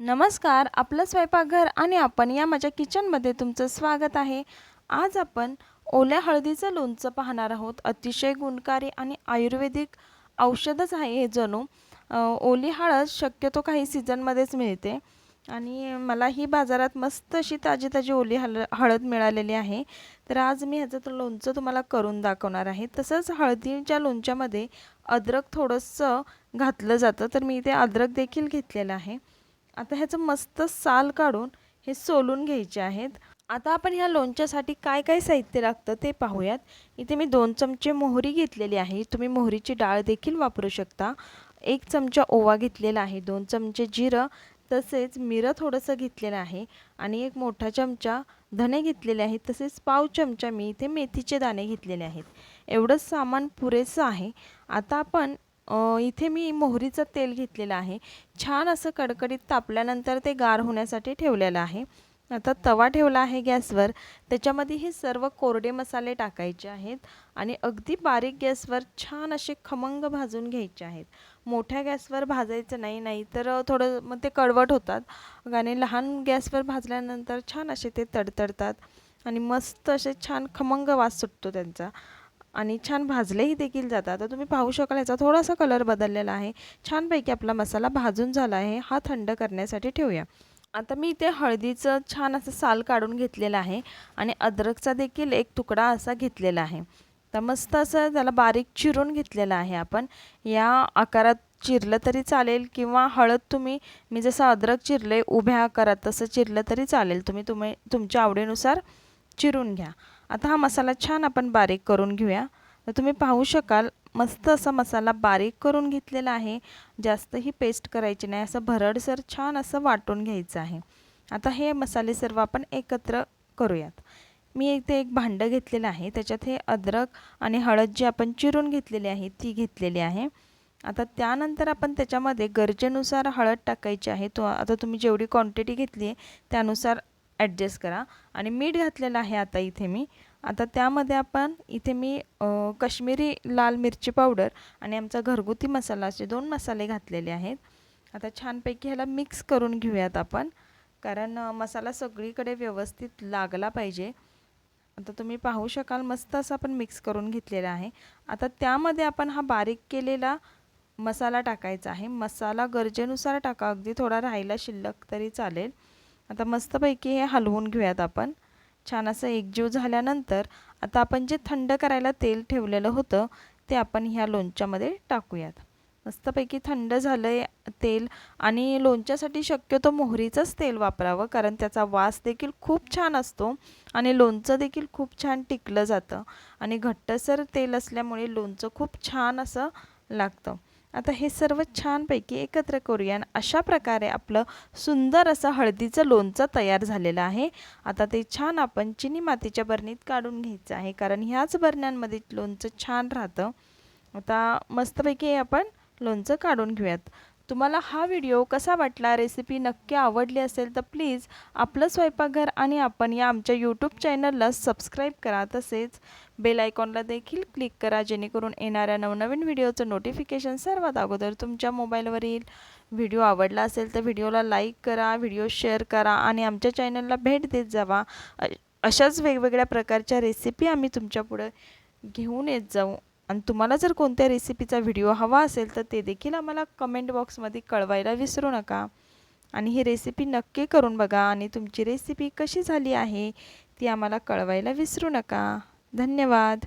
नमस्कार आपलं स्वयंपाकघर आणि आपण या माझ्या किचनमध्ये तुमचं स्वागत आहे. आज आपण ओल्या हळदीचं लोणचं पाहणार आहोत. अतिशय गुणकारी आणि आयुर्वेदिक औषधच आहे हे जणू. ओली हळद शक्यतो काही सीझनमध्येच मिळते आणि मला ही बाजारात मस्त अशी ताजी ताजी ओली हळ हळद मिळालेली आहे. तर आज मी ह्याचं तर लोणचं तुम्हाला करून दाखवणार आहे. तसंच हळदीच्या लोणच्यामध्ये अद्रक थोडंसं घातलं जातं. तर मी इथे अद्रक देखील घेतलेलं आहे. आता ह्याचं मस्त साल काढून हे सोलून घ्यायचे आहेत. आता आपण ह्या लोणच्यासाठी काय काय साहित्य लागतं ते पाहूयात. इथे मी दोन चमचे मोहरी घेतलेली आहे. तुम्ही मोहरीची डाळ देखील वापरू शकता. एक चमचा ओवा घेतलेला आहे. दोन चमचे जिरं तसेच मिरं थोडंसं घेतलेलं आहे. आणि एक मोठा चमचा धने घेतलेले आहेत. तसेच पाव चमचा मी इथे मेथीचे दाणे घेतलेले आहेत. एवढंच सामान पुरेसं आहे. आता आपण इथे मी मोहरीचं तेल घेतलेलं आहे. छान असं कडकडीत तापल्यानंतर ते गार होण्यासाठी ठेवलेलं आहे. आता तवा ठेवला आहे गॅसवर. त्याच्यामध्ये हे सर्व कोरडे मसाले टाकायचे आहेत आणि अगदी बारीक गॅसवर छान असे खमंग भाजून घ्यायचे आहेत. मोठ्या गॅसवर भाजायचं नाही नाही तर थोडं मग ते कडवट होतात. आणि लहान गॅसवर भाजल्यानंतर छान असे ते तडतडतात आणि मस्त असे छान खमंग वास सुटतो त्यांचा. आणि छान भाजलेही देखील जातात. तर तुम्ही पाहू शकाल याचा थोडासा कलर बदललेला आहे. छानपैकी आपला मसाला भाजून झाला आहे. हा थंड करण्यासाठी ठेवूया. आता मी इथे हळदीचं छान असं साल काढून घेतलेलं आहे आणि अद्रकचा देखील एक तुकडा असा घेतलेला आहे. तर मस्त असं त्याला बारीक चिरून घेतलेलं आहे आपण. या आकारात चिरलं तरी चालेल किंवा हळद तुम्ही मी जसं अद्रक चिरले उभ्या आकारात तसं चिरलं तरी चालेल. तुम्ही तुम्ही तुमच्या आवडीनुसार चिरून घ्या. आता हा मसाला छान आपण बारीक करून घेऊया. तर तुम्ही पाहू शकाल मस्त असा मसाला बारीक करून घेतलेला आहे. जास्तही पेस्ट करायची नाही असं भरडसर छान असं वाटून घ्यायचं आहे. आता हे मसाले सर्व आपण एकत्र करूयात. मी इथे एक भांडं घेतलेलं आहे त्याच्यात हे अद्रक आणि हळद जी आपण चिरून घेतलेली आहे ती घेतलेली आहे. आता त्यानंतर आपण त्याच्यामध्ये गरजेनुसार हळद टाकायची आहे. तो आता तुम्ही जेवढी क्वांटिटी घेतली आहे त्यानुसार ॲडजस्ट करा. आणि मीठ घातलेलं आहे आता इथे मी. आता त्यामध्ये आपण इथे मी कश्मीरी लाल मिरची पावडर आणि आमचा घरगुती मसाला असे दोन मसाले घातलेले आहेत. आता छानपैकी ह्याला मिक्स करून घेऊयात आपण कारण मसाला सगळीकडे व्यवस्थित लागला पाहिजे. आता तुम्ही पाहू शकाल मस्त असं आपण मिक्स करून घेतलेला आहे. आता त्यामध्ये आपण हा बारीक केलेला मसाला टाकायचा आहे. मसाला गरजेनुसार टाका. अगदी थोडा राहिला शिल्लक तरी चालेल. आता मस्तपैकी हे हलवून घेऊयात आपण. छान असं एकजीव झाल्यानंतर आता आपण जे थंड करायला तेल ठेवलेलं होतं ते आपण ह्या लोणच्यामध्ये टाकूयात. मस्तपैकी थंड झालं आहे तेल आणि लोणच्यासाठी शक्यतो मोहरीचंच तेल वापरावं कारण त्याचा वास देखील खूप छान असतो आणि लोणचं देखील खूप छान टिकलं जातं आणि घट्टसर तेल असल्यामुळे लोणचं खूप छान असं लागतं. आता हे सर्व छानपैकी एकत्र करूया आणि अशा प्रकारे आपलं सुंदर असं हळदीचं लोणचं तयार झालेलं आहे. आता ते छान आपण चिनी मातीच्या बरणीत काढून घ्यायचं आहे कारण ह्याच बरण्यांमध्ये लोणचं छान राहतं. आता मस्तपैकी आपण लोणचं काढून घेऊयात. तुम्हाला हा व्हिडिओ कसा वाटला? रेसिपी नक्की आवडली असेल तर प्लीज आपलं स्वयंपाकघर आणि आपण या आमच्या यूट्यूब चॅनलला सबस्क्राईब करा. तसेच बेल आयकॉनला देखील क्लिक करा जेणेकरून येणाऱ्या नवनवीन व्हिडिओचं नोटिफिकेशन सर्वात अगोदर तुमच्या मोबाईलवर येईल व्हिडिओ आवडला असेल तर व्हिडिओला लाईक करा व्हिडिओ शेअर करा आणि आमच्या चॅनलला भेट देत जावा. अशाच वेगवेगळ्या प्रकारच्या रेसिपी आम्ही तुमच्यापुढं घेऊन येत जाऊ. आणि तुम्हाला जर कोणत्या रेसिपीचा व्हिडिओ हवा असेल तर ते देखील आम्हाला कमेंट बॉक्समध्ये कळवायला विसरू नका. आणि ही रेसिपी नक्की करून बघा आणि तुमची रेसिपी कशी झाली आहे ती आम्हाला कळवायला विसरू नका. धन्यवाद.